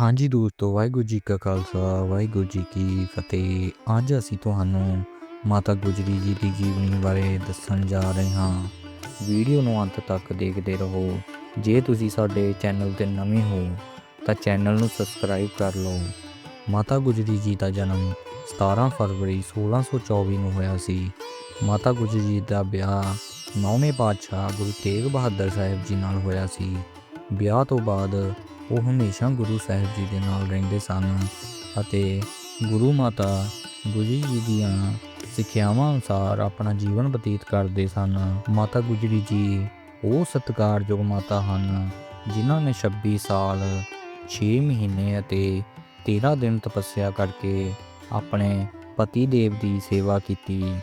ਹਾਂਜੀ ਦੋਸਤੋ, ਵਾਹਿਗੁਰੂ ਜੀ ਕਾ ਖਾਲਸਾ, ਵਾਹਿਗੁਰੂ ਜੀ ਕੀ ਫਤਿਹ। ਅੱਜ ਅਸੀਂ ਤੁਹਾਨੂੰ ਮਾਤਾ ਗੁਜਰੀ ਜੀ ਦੀ ਜੀਵਨੀ ਬਾਰੇ ਦੱਸਣ ਜਾ ਰਹੇ ਹਾਂ। ਵੀਡੀਓ ਨੂੰ ਅੰਤ ਤੱਕ ਦੇਖਦੇ ਰਹੋ। ਜੇ ਤੁਸੀਂ ਸਾਡੇ ਚੈਨਲ ਤੇ ਨਵੇਂ ਹੋ, ਤਾਂ ਚੈਨਲ ਨੂੰ ਸਬਸਕ੍ਰਾਈਬ ਕਰ ਲਓ। ਮਾਤਾ ਗੁਜਰੀ ਜੀ ਦਾ ਜਨਮ 17 ਫਰਵਰੀ 1624 ਨੂੰ ਹੋਇਆ ਸੀ। ਮਾਤਾ ਗੁਜਰੀ ਜੀ ਦਾ ਵਿਆਹ ਨੌਵੇਂ ਪਾਤਸ਼ਾਹ ਗੁਰੂ ਤੇਗ ਬਹਾਦਰ ਸਾਹਿਬ ਜੀ ਨਾਲ ਹੋਇਆ ਸੀ। ਵਿਆਹ ਤੋਂ ਬਾਅਦ ਉਹ ਹਮੇਸ਼ਾ ਗੁਰੂ ਸਾਹਿਬ ਜੀ ਦੇ ਨਾਲ ਰਹਿੰਦੇ ਸਨ ਅਤੇ ਗੁਰੂ ਮਾਤਾ ਗੁਜਰੀ ਜੀ ਦੀਆਂ ਸਿੱਖਿਆਵਾਂ ਅਨੁਸਾਰ ਆਪਣਾ ਜੀਵਨ ਬਤੀਤ ਕਰਦੇ ਸਨ। ਮਾਤਾ ਗੁਜਰੀ ਜੀ ਉਹ ਸਤਿਕਾਰਯੋਗ ਮਾਤਾ ਹਨ ਜਿਨ੍ਹਾਂ ਨੇ 26 ਸਾਲ 6 ਮਹੀਨੇ ਅਤੇ 13 ਦਿਨ ਤਪੱਸਿਆ ਕਰਕੇ ਆਪਣੇ ਪਤੀ ਦੇਵ ਦੀ ਸੇਵਾ ਕੀਤੀ।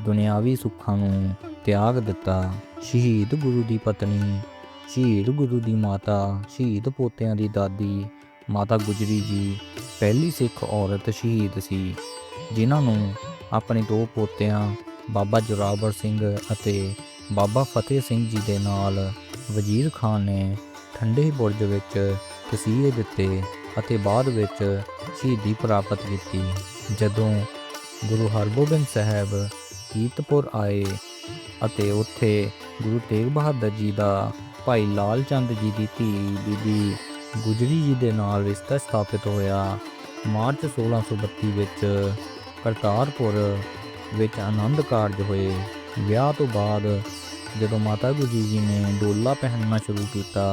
ਦੁਨਿਆਵੀ ਸੁੱਖਾਂ ਨੂੰ ਤਿਆਗ ਦਿੱਤਾ। ਸ਼ਹੀਦ ਗੁਰੂ ਦੀ ਪਤਨੀ ਸ਼ਹੀਦ ਗੁਰੂ ਦੀ ਮਾਤਾ, ਸ਼ਹੀਦ ਪੋਤਿਆਂ ਦੀ ਦਾਦੀ, ਮਾਤਾ ਗੁਜਰੀ ਜੀ, ਪਹਿਲੀ ਸਿੱਖ ਔਰਤ ਸ਼ਹੀਦ ਸੀ, ਜਿਨ੍ਹਾਂ ਨੂੰ ਆਪਣੇ ਦੋ ਪੋਤਿਆਂ, ਬਾਬਾ ਜੋਰਾਵਰ ਸਿੰਘ ਅਤੇ ਬਾਬਾ ਫਤਿਹ ਸਿੰਘ ਜੀ ਦੇ ਨਾਲ ਵਜ਼ੀਰ ਖਾਨ ਨੇ ਠੰਡੇ ਬੁਰਜ ਵਿੱਚ ਤਸੀਹੇ ਦਿੱਤੇ ਅਤੇ ਬਾਅਦ ਵਿੱਚ ਸ਼ਹੀਦੀ ਪ੍ਰਾਪਤ ਕੀਤੀ। ਜਦੋਂ ਗੁਰੂ ਹਰਗੋਬਿੰਦ ਸਾਹਿਬ ਕੀਰਤਪੁਰ ਆਏ ਅਤੇ ਉੱਥੇ ਗੁਰੂ ਤੇਗ ਬਹਾਦਰ ਜੀ ਦਾ ਭਾਈ ਲਾਲ ਚੰਦ ਜੀ ਦੀ ਧੀ ਬੀਬੀ ਗੁਜਰੀ ਜੀ ਦੇ ਨਾਲ ਰਿਸ਼ਤਾ ਸਥਾਪਿਤ ਹੋਇਆ। ਮਾਰਚ 1632 ਵਿੱਚ ਕਰਤਾਰਪੁਰ ਵਿੱਚ ਆਨੰਦ ਕਾਰਜ ਹੋਏ। ਵਿਆਹ ਤੋਂ ਬਾਅਦ ਜਦੋਂ ਮਾਤਾ ਗੁਜਰੀ ਜੀ ਨੇ ਡੋਲਾ ਪਹਿਨਣਾ ਸ਼ੁਰੂ ਕੀਤਾ,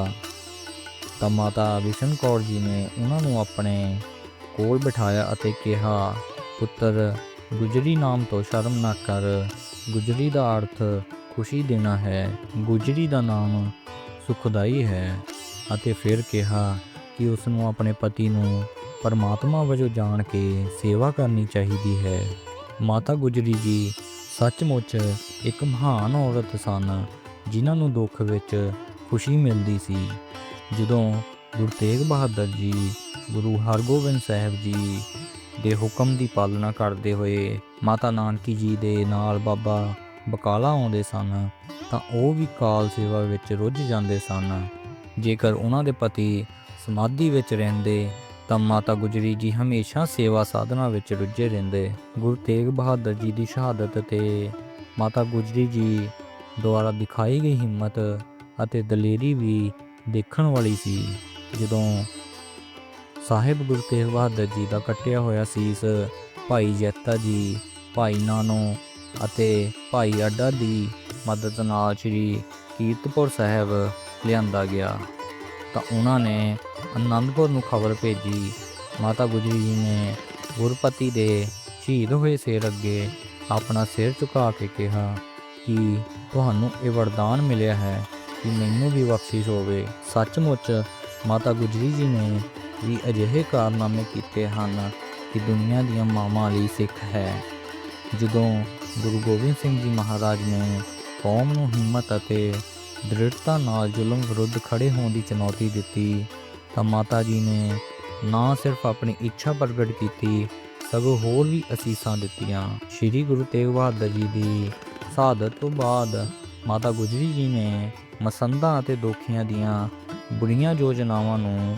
ਤਾਂ ਮਾਤਾ ਵਿਸ਼ਨ ਕੌਰ ਜੀ ਨੇ ਉਹਨਾਂ ਨੂੰ ਆਪਣੇ ਕੋਲ ਬਿਠਾਇਆ ਅਤੇ ਕਿਹਾ, ਪੁੱਤਰ, ਗੁਜਰੀ ਨਾਮ ਤੋਂ ਸ਼ਰਮ ਨਾ ਕਰ। ਗੁਜਰੀ ਦਾ ਅਰਥ ਖੁਸ਼ੀ ਦੇਣਾ ਹੈ। ਗੁਜਰੀ ਦਾ ਨਾਮ ਸੁਖਦਾਈ ਹੈ ਅਤੇ ਫਿਰ ਕਿਹਾ ਕਿ ਉਸ ਨੂੰ ਆਪਣੇ ਪਤੀ ਨੂੰ ਪਰਮਾਤਮਾ ਵਜੋਂ ਜਾਣ ਕੇ ਸੇਵਾ ਕਰਨੀ ਚਾਹੀਦੀ ਹੈ। ਮਾਤਾ ਗੁਜਰੀ ਜੀ ਸੱਚਮੁੱਚ ਇੱਕ ਮਹਾਨ ਔਰਤ ਸਨ, ਜਿਨ੍ਹਾਂ ਨੂੰ ਦੁੱਖ ਵਿੱਚ ਖੁਸ਼ੀ ਮਿਲਦੀ ਸੀ। ਜਦੋਂ ਗੁਰੂ ਤੇਗ ਬਹਾਦਰ ਜੀ, ਗੁਰੂ ਹਰਗੋਬਿੰਦ ਸਾਹਿਬ ਜੀ ਦੇ ਹੁਕਮ ਦੀ ਪਾਲਣਾ ਕਰਦੇ ਹੋਏ ਮਾਤਾ ਨਾਨਕੀ ਜੀ ਦੇ ਨਾਲ ਬਾਬਾ ਬਕਾਲਾ ਆਉਂਦੇ ਸਨ ਤਾਂ ਉਹ ਵੀ ਕਾਲ ਸੇਵਾ ਵਿੱਚ ਰੁੱਝ ਜਾਂਦੇ ਸਨ। ਜੇਕਰ ਉਹਨਾਂ ਦੇ ਪਤੀ ਸਮਾਧੀ ਵਿੱਚ ਰਹਿੰਦੇ, ਤਾਂ ਮਾਤਾ ਗੁਜਰੀ ਜੀ ਹਮੇਸ਼ਾ ਸੇਵਾ ਸਾਧਨਾ ਵਿੱਚ ਰੁੱਝੇ ਰਹਿੰਦੇ। ਗੁਰੂ ਤੇਗ ਬਹਾਦਰ ਜੀ ਦੀ ਸ਼ਹਾਦਤ ਤੇ ਮਾਤਾ ਗੁਜਰੀ ਜੀ ਦੁਆਰਾ ਦਿਖਾਈ ਗਈ ਹਿੰਮਤ ਅਤੇ ਦਲੇਰੀ ਵੀ ਦੇਖਣ ਵਾਲੀ ਸੀ। ਜਦੋਂ ਸਾਹਿਬ ਗੁਰੂ ਤੇਗ ਬਹਾਦਰ ਜੀ ਦਾ ਕੱਟਿਆ ਹੋਇਆ ਸੀਸ ਭਾਈ ਜੈਤਾ ਜੀ, ਭਾਈ ਨਾਨੋ ਅਤੇ ਭਾਈ ਅੱਡਾ ਦੀ ਮਦਦ ਨਾਲ ਸ੍ਰੀ ਕੀਰਤਪੁਰ ਸਾਹਿਬ ਲਿਆਂਦਾ ਗਿਆ। ਤਾਂ ਉਹਨਾਂ ਨੇ ਅਨੰਦਪੁਰ ਨੂੰ ਖਬਰ ਭੇਜੀ। ਮਾਤਾ ਗੁਜਰੀ ਜੀ ਨੇ ਗੁਰਪਤੀ ਦੇ ਸ਼ਹੀਦ ਹੋਏ ਸਿਰ ਅੱਗੇ ਆਪਣਾ ਸਿਰ ਝੁਕਾ ਕੇ ਕਿਹਾ ਕਿ ਤੁਹਾਨੂੰ ਇਹ ਵਰਦਾਨ ਮਿਲਿਆ ਹੈ ਕਿ ਮੈਨੂੰ ਵੀ ਬਖਸ਼ਿਸ਼ ਹੋਵੇ। ਸੱਚਮੁੱਚ ਮਾਤਾ ਗੁਜਰੀ ਜੀ ਨੇ ਵੀ ਅਜਿਹੇ ਕਾਰਨਾਮੇ ਕੀਤੇ ਹਨ ਕਿ ਦੁਨੀਆ ਦੀਆਂ ਮਾਵਾਂ ਲਈ ਸਿੱਖ ਹੈ। ਜਦੋਂ ਗੁਰੂ ਗੋਬਿੰਦ ਸਿੰਘ ਜੀ ਮਹਾਰਾਜ ਨੇ ਕੌਮ ਨੂੰ ਹਿੰਮਤ ਅਤੇ ਦ੍ਰਿੜਤਾ ਨਾਲ ਜ਼ੁਲਮ ਵਿਰੁੱਧ ਖੜੇ ਹੋਣ ਦੀ ਚੁਣੌਤੀ ਦਿੱਤੀ, ਤਾਂ ਮਾਤਾ ਜੀ ਨੇ ਨਾ ਸਿਰਫ ਆਪਣੀ ਇੱਛਾ ਪ੍ਰਗਟ ਕੀਤੀ, ਸਗੋਂ ਹੋਰ ਵੀ ਅਸੀਸਾਂ ਦਿੱਤੀਆਂ। ਸ੍ਰੀ ਗੁਰੂ ਤੇਗ ਬਹਾਦਰ ਜੀ ਦੀ ਸ਼ਹਾਦਤ ਤੋਂ ਬਾਅਦ ਮਾਤਾ ਗੁਜਰੀ ਜੀ ਨੇ ਮਸੰਦਾਂ ਅਤੇ ਦੋਖੀਆਂ ਦੀਆਂ ਬੁਰੀਆਂ ਯੋਜਨਾਵਾਂ ਨੂੰ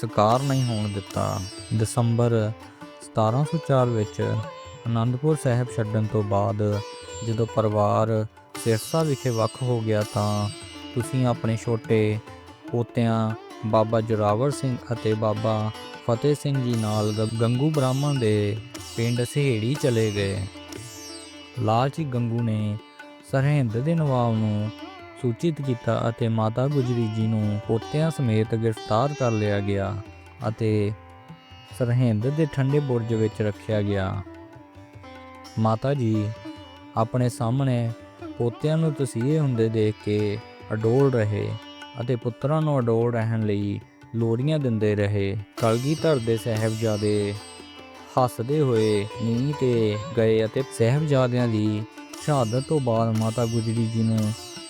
ਸਕਾਰ ਨਹੀਂ ਹੋਣ ਦਿੱਤਾ। ਦਸੰਬਰ 1704 ਵਿੱਚ ਅਨੰਦਪੁਰ ਸਾਹਿਬ ਛੱਡਣ ਤੋਂ ਬਾਅਦ ਜਦੋਂ ਪਰਿਵਾਰ ਸਿਰਸਾ ਵਿਖੇ ਵੱਖ ਹੋ ਗਿਆ ਤਾਂ ਤੁਸੀਂ ਆਪਣੇ ਛੋਟੇ ਪੋਤਿਆਂ, ਬਾਬਾ ਜੋਰਾਵਰ ਸਿੰਘ ਅਤੇ ਬਾਬਾ ਫਤਿਹ ਸਿੰਘ ਜੀ ਨਾਲ ਗੰਗੂ ਬ੍ਰਾਹਮਣ ਦੇ ਪਿੰਡ ਸਹੇੜੀ ਚਲੇ ਗਏ। ਲਾਲਚੀ ਗੰਗੂ ਨੇ ਸਰਹਿੰਦ ਦੇ ਨਵਾਬ ਨੂੰ ਸੂਚਿਤ ਕੀਤਾ ਅਤੇ ਮਾਤਾ ਗੁਜਰੀ ਜੀ ਨੂੰ ਪੋਤਿਆਂ ਸਮੇਤ ਗ੍ਰਿਫਤਾਰ ਕਰ ਲਿਆ ਗਿਆ ਅਤੇ ਸਰਹਿੰਦ ਦੇ ਠੰਡੇ ਬੁਰਜ ਵਿੱਚ ਰੱਖਿਆ ਗਿਆ। ਮਾਤਾ ਜੀ ਆਪਣੇ ਸਾਹਮਣੇ ਪੋਤਿਆਂ ਨੂੰ ਤਸੀਹੇ ਹੁੰਦੇ ਦੇਖ ਕੇ ਅਡੋਲ ਰਹੇ ਅਤੇ ਪੁੱਤਰਾਂ ਨੂੰ ਅਡੋਲ ਰਹਿਣ ਲਈ ਲੋਰੀਆਂ ਦਿੰਦੇ ਰਹੇ। ਕਲਗੀਧਰ ਦੇ ਸਹਿਬਜ਼ਾਦੇ ਹੱਸਦੇ ਹੋਏ ਨੀਂਹ ਤੇ ਗਏ ਅਤੇ ਸਹਿਬਜ਼ਾਦਿਆਂ ਦੀ ਸ਼ਹਾਦਤ ਤੋਂ ਬਾਅਦ ਮਾਤਾ ਗੁਜਰੀ ਜੀ ਨੂੰ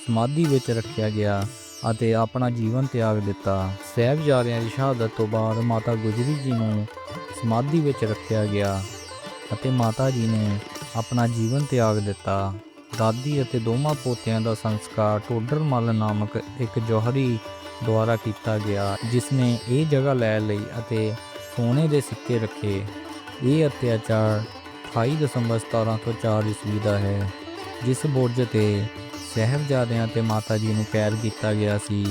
ਸਮਾਧੀ ਵਿੱਚ ਰੱਖਿਆ ਗਿਆ ਅਤੇ ਆਪਣਾ ਜੀਵਨ ਤਿਆਗ ਦਿੱਤਾ। ਸਹਿਬਜ਼ਾਦਿਆਂ ਦੀ ਸ਼ਹਾਦਤ ਤੋਂ ਬਾਅਦ ਮਾਤਾ ਗੁਜਰੀ ਜੀ ਨੂੰ ਸਮਾਧੀ ਵਿੱਚ ਰੱਖਿਆ ਗਿਆ ਅਤੇ ਮਾਤਾ ਜੀ ਨੇ ਆਪਣਾ ਜੀਵਨ ਤਿਆਗ ਦਿੱਤਾ। ਦਾਦੀ ਅਤੇ ਦੋਵਾਂ ਪੋਤਿਆਂ ਦਾ ਸੰਸਕਾਰ ਟੋਡਰ ਮੱਲ ਨਾਮਕ ਇੱਕ ਜੋਹਰੀ ਦੁਆਰਾ ਕੀਤਾ ਗਿਆ ਜਿਸ ਨੇ ਇਹ ਜਗ੍ਹਾ ਲੈ ਲਈ ਅਤੇ ਸੋਨੇ ਦੇ ਸਿੱਕੇ ਰੱਖੇ। ਇਹ ਅਤਿਆਚਾਰ 28 ਦਸੰਬਰ 1704 ਈਸਵੀ ਦਾ ਹੈ, ਜਿਸ ਬੁਰਜ ਤੇ ਸਹਿਬਜ਼ਾਦਿਆਂ ਤੇ ਮਾਤਾ ਜੀ ਨੂੰ ਕੈਦ ਕੀਤਾ ਗਿਆ ਸੀ।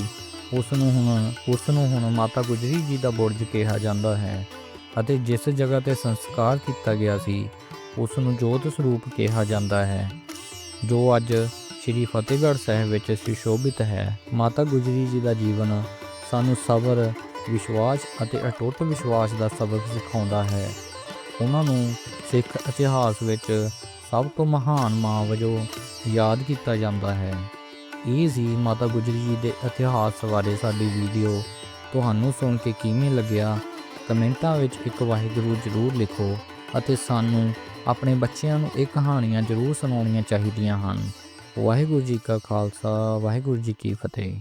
ਉਸ ਨੂੰ ਹੁਣ ਉਸ ਨੂੰ ਹੁਣ ਮਾਤਾ ਗੁਜਰੀ ਜੀ ਦਾ ਬੁਰਜ ਕਿਹਾ ਜਾਂਦਾ ਹੈ ਅਤੇ ਜਿਸ ਜਗ੍ਹਾ ਤੇ ਸੰਸਕਾਰ ਕੀਤਾ ਗਿਆ ਸੀ ਉਸ ਨੂੰ ਜੋਤ ਸਰੂਪ ਕਿਹਾ ਜਾਂਦਾ ਹੈ। ਜੋ ਅੱਜ ਸ੍ਰੀ ਫਤਿਹਗੜ੍ਹ ਸਾਹਿਬ ਵਿੱਚ ਸੁਸ਼ੋਭਿਤ ਹੈ। ਮਾਤਾ ਗੁਜਰੀ ਜੀ ਦਾ ਜੀਵਨ ਸਾਨੂੰ ਸਬਰ, ਵਿਸ਼ਵਾਸ ਅਤੇ ਅਟੁੱਟ ਵਿਸ਼ਵਾਸ ਦਾ ਸਬਕ ਸਿਖਾਉਂਦਾ ਹੈ। ਉਹਨਾਂ ਨੂੰ ਸਿੱਖ ਇਤਿਹਾਸ ਵਿੱਚ ਸਭ ਤੋਂ ਮਹਾਨ ਮਾਂ ਵਜੋਂ ਯਾਦ ਕੀਤਾ ਜਾਂਦਾ ਹੈ। ਇਹ ਸੀ ਮਾਤਾ ਗੁਜਰੀ ਜੀ ਦੇ ਇਤਿਹਾਸ ਬਾਰੇ ਸਾਡੀ ਵੀਡੀਓ। ਤੁਹਾਨੂੰ ਸੁਣ ਕੇ ਕਿਵੇਂ ਲੱਗਿਆ? ਕਮੈਂਟਾਂ ਵਿੱਚ ਇੱਕ ਵਾਹਿਗੁਰੂ ਜ਼ਰੂਰ ਲਿਖੋ। ਅਤੇ ਸਾਨੂੰ ਆਪਣੇ ਬੱਚਿਆਂ ਨੂੰ ਇਹ ਕਹਾਣੀਆਂ ਜ਼ਰੂਰ ਸੁਣਾਉਣੀਆਂ ਚਾਹੀਦੀਆਂ ਹਨ। ਵਾਹਿਗੁਰੂ ਜੀ ਕਾ ਖਾਲਸਾ, ਵਾਹਿਗੁਰੂ ਜੀ ਕੀ ਫਤਿਹ।